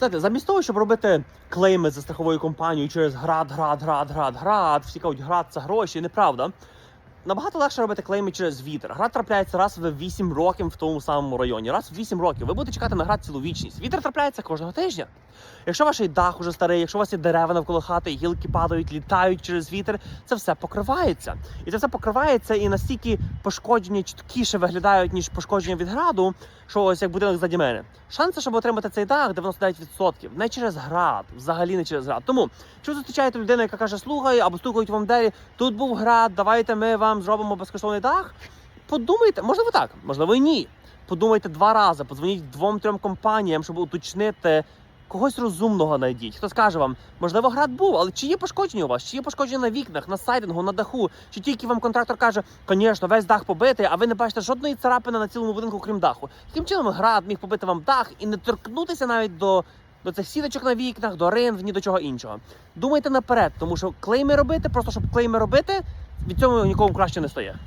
Знаєте, замість того, щоб робити клейми за страховою компанією через град, град, град, град, град, всі кажуть, град це гроші, неправда. Набагато легше робити клейми через вітер. Град трапляється раз в 8 років в тому самому районі. Раз в 8 років. Ви будете чекати на град цілу вічність. Вітер трапляється кожного тижня. Якщо ваш дах уже старий, якщо у вас є дерева навколо хати, гілки падають, літають через вітер, це все покривається. І це все покривається і настільки пошкодження чіткіше виглядають, ніж пошкодження від граду, що ось як будинок ззаді мене. Шанси, щоб отримати цей дах, 99%. Не через град, взагалі не через град. Тому, ви зустрічаєте людину, яка каже, слухай, або стукають вам двері, тут був град, давайте ми вам зробимо безкоштовний дах. Подумайте, можливо так, можливо і ні. Подумайте два рази, подзвоніть двом-трьом компаніям, щоб уточнити. Когось розумного знайдіть. Хто скаже вам, можливо, град був, але чи є пошкодження у вас? Чи є пошкодження на вікнах, на сайдингу, на даху? Чи тільки вам контрактор каже, звісно, весь дах побитий, а ви не бачите жодної царапини на цілому будинку, крім даху. Таким чином град міг побити вам дах і не торкнутися навіть до, до цих сіточок на вікнах, до ринв, ні до чого іншого. Думайте наперед, тому що клейми робити, просто щоб клейми робити, від цього нікому краще не стає.